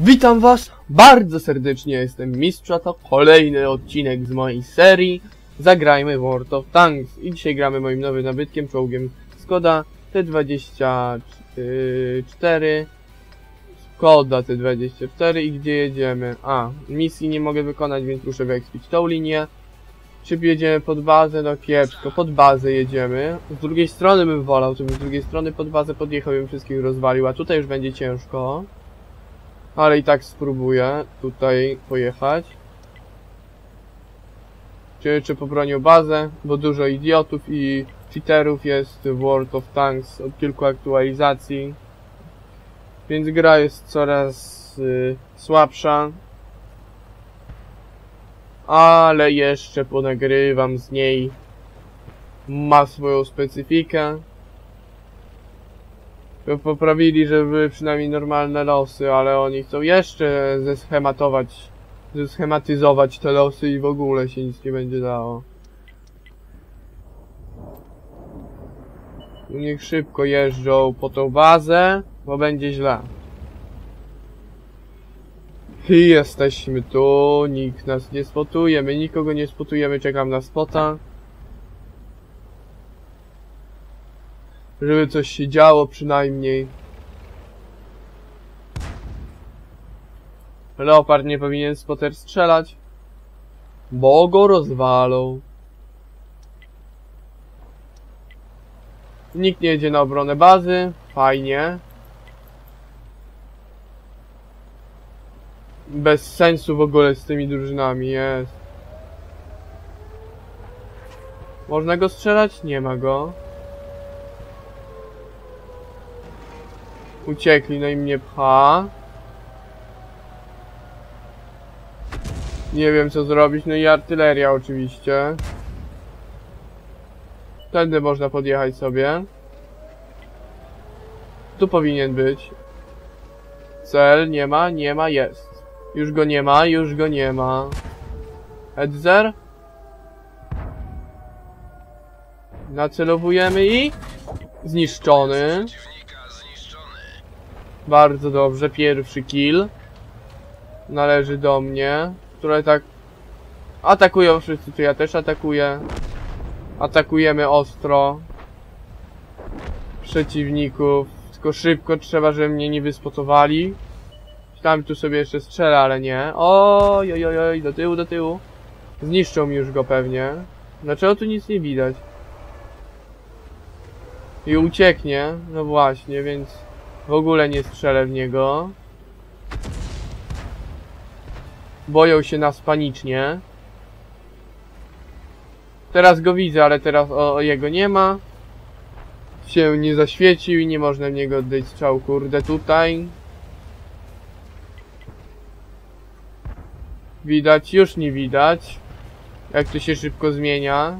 Witam was bardzo serdecznie, jestem Mistrza, to kolejny odcinek z mojej serii Zagrajmy World of Tanks i dzisiaj gramy moim nowym nabytkiem, czołgiem Skoda T24 Skoda T24 i gdzie jedziemy? A, misji nie mogę wykonać, więc muszę wyekspić tą linię czy jedziemy pod bazę? No kiepsko, pod bazę jedziemy. Z drugiej strony bym wolał, bym z drugiej strony pod bazę podjechał i wszystkich rozwalił, a tutaj już będzie ciężko. Ale i tak spróbuję tutaj pojechać. Czy, czy pobronił bazę, bo dużo idiotów i cheaterów jest w World of Tanks od kilku aktualizacji. Więc gra jest coraz y, słabsza. Ale jeszcze ponagrywam z niej. Ma swoją specyfikę. Poprawili, żeby były przynajmniej normalne losy, ale oni chcą jeszcze zeschematować, zeschematyzować te losy i w ogóle się nic nie będzie dało. Niech szybko jeżdżą po tą bazę, bo będzie źle. I jesteśmy tu, nikt nas nie spotuje, my nikogo nie spotujemy, czekam na spota. Żeby coś się działo przynajmniej. Leopard nie powinien spotter strzelać. Bo go rozwalą. Nikt nie jedzie na obronę bazy. Fajnie. Bez sensu w ogóle z tymi drużynami jest. Można go strzelać? Nie ma go. Uciekli, no i mnie pcha. Nie wiem co zrobić, no i artyleria oczywiście. Tędy można podjechać sobie. Tu powinien być. Cel, nie ma, nie ma, jest. Już go nie ma, już go nie ma. Edzer? Nacelowujemy i... Zniszczony. Bardzo dobrze, pierwszy kill. Należy do mnie. Które tak... Atakują wszyscy, to ja też atakuję. Atakujemy ostro. Przeciwników. Tylko szybko trzeba, żeby mnie nie wyspotowali. Tam tu sobie jeszcze strzelę, ale nie. Oj, oj, oj, oj, do tyłu, do tyłu. Zniszczą mi już go pewnie. Dlaczego tu nic nie widać? I ucieknie. No właśnie, więc w ogóle nie strzelę w niego. Boją się nas panicznie. Teraz go widzę, ale teraz o, o jego nie ma. Się nie zaświecił i nie można w niego oddać strzał, kurde, tutaj. Widać, już nie widać. Jak to się szybko zmienia.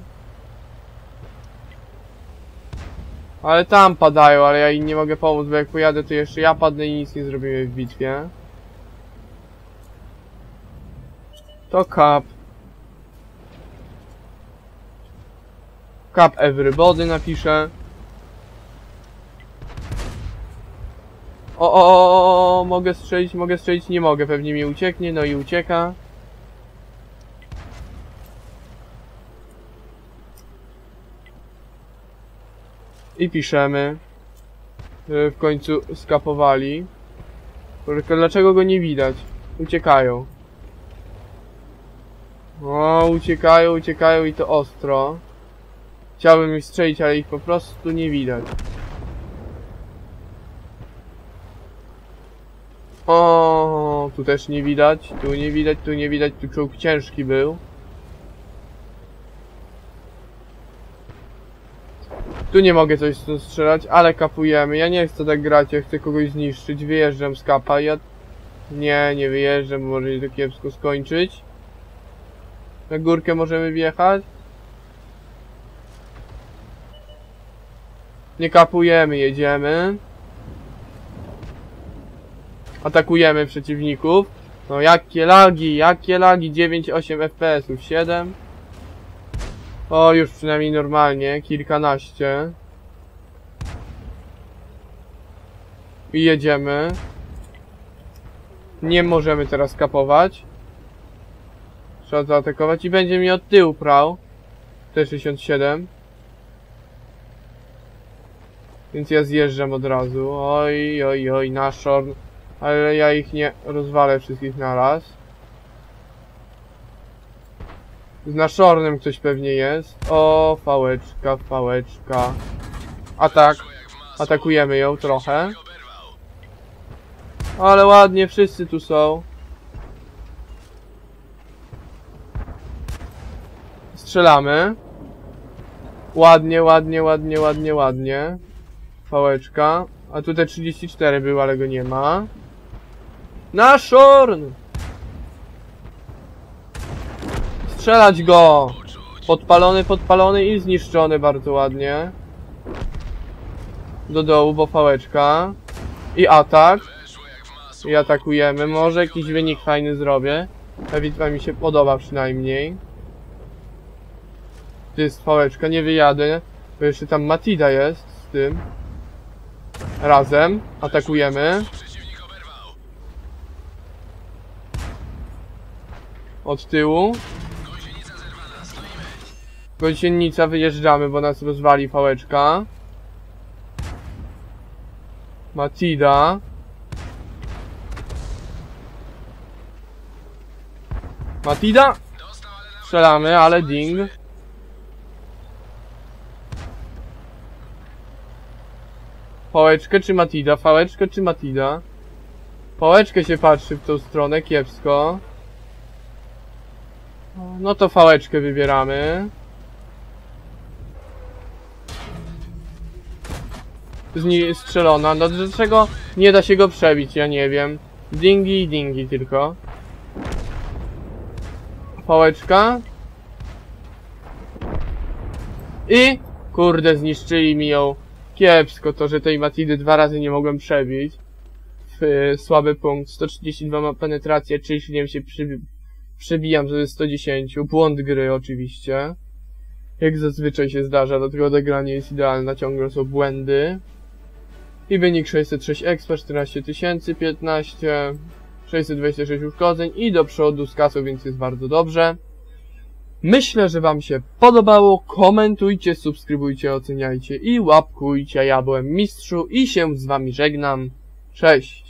Ale tam padają, ale ja im nie mogę pomóc, bo jak pojadę to jeszcze ja padnę i nic nie zrobimy w bitwie. To kap. Kap everybody napiszę. O, o, o, o, mogę strzelić, mogę strzelić, nie mogę, pewnie mi ucieknie, no i ucieka. I piszemy. Że w końcu skapowali. Tylko dlaczego go nie widać? Uciekają. O, uciekają, uciekają i to ostro. Chciałbym ich strzelić, ale ich po prostu nie widać. O, tu też nie widać, tu nie widać, tu nie widać, tu czołg ciężki był. Tu nie mogę coś strzelać, ale kapujemy. Ja nie chcę tak grać, ja chcę kogoś zniszczyć. Wyjeżdżam z kapa. Ja... Nie, nie wyjeżdżam, bo może to kiepsko skończyć. Na górkę możemy wjechać. Nie kapujemy, jedziemy. Atakujemy przeciwników. No jakie lagi, jakie lagi. 9-8 FPS-ów, 7. O, już przynajmniej normalnie, kilkanaście. I jedziemy. Nie możemy teraz kapować. Trzeba zaatakować i będzie mi od tyłu prał. T67. Więc ja zjeżdżam od razu. Oj, oj, oj, na shorn. Ale ja ich nie rozwalę wszystkich naraz. Z naszornem ktoś pewnie jest. O, fałeczka, fałeczka. Atak. Atakujemy ją trochę. Ale ładnie, wszyscy tu są. Strzelamy. Ładnie, ładnie, ładnie, ładnie, ładnie. Pałeczka. A tutaj 34 był, ale go nie ma. Na szorn! Strzelać go! Podpalony, podpalony i zniszczony bardzo ładnie. Do dołu, bo pałeczka. I atak. I atakujemy. Może jakiś wynik fajny zrobię. Ta bitwa mi się podoba przynajmniej. Tu jest pałeczka, nie wyjadę. Bo jeszcze tam Matida jest z tym. Razem. Atakujemy. Od tyłu. Gąsienica wyjeżdżamy, bo nas rozwali pałeczka. Matida. Matida? Strzelamy, ale ding. Pałeczkę czy Matida? Pałeczkę czy Matida? Pałeczkę się patrzy w tą stronę, kiepsko. No to fałeczkę wybieramy. Zni strzelona. No dlaczego nie da się go przebić? Ja nie wiem. Dingi i dingi tylko. Pałeczka. I kurde zniszczyli mi ją. Kiepsko to, że tej Matidy dwa razy nie mogłem przebić. W, y, słaby punkt. 132 ma penetrację, 37 się przybi przebijam ze 110. Błąd gry oczywiście. Jak zazwyczaj się zdarza, dlatego odegranie jest idealne, ciągle są błędy. I wynik 606 expa, 14 tysięcy, 15, 626 uszkodzeń i do przodu z kasą, więc jest bardzo dobrze. Myślę, że wam się podobało. Komentujcie, subskrybujcie, oceniajcie i łapkujcie. Ja byłem mistrzu i się z wami żegnam. Cześć!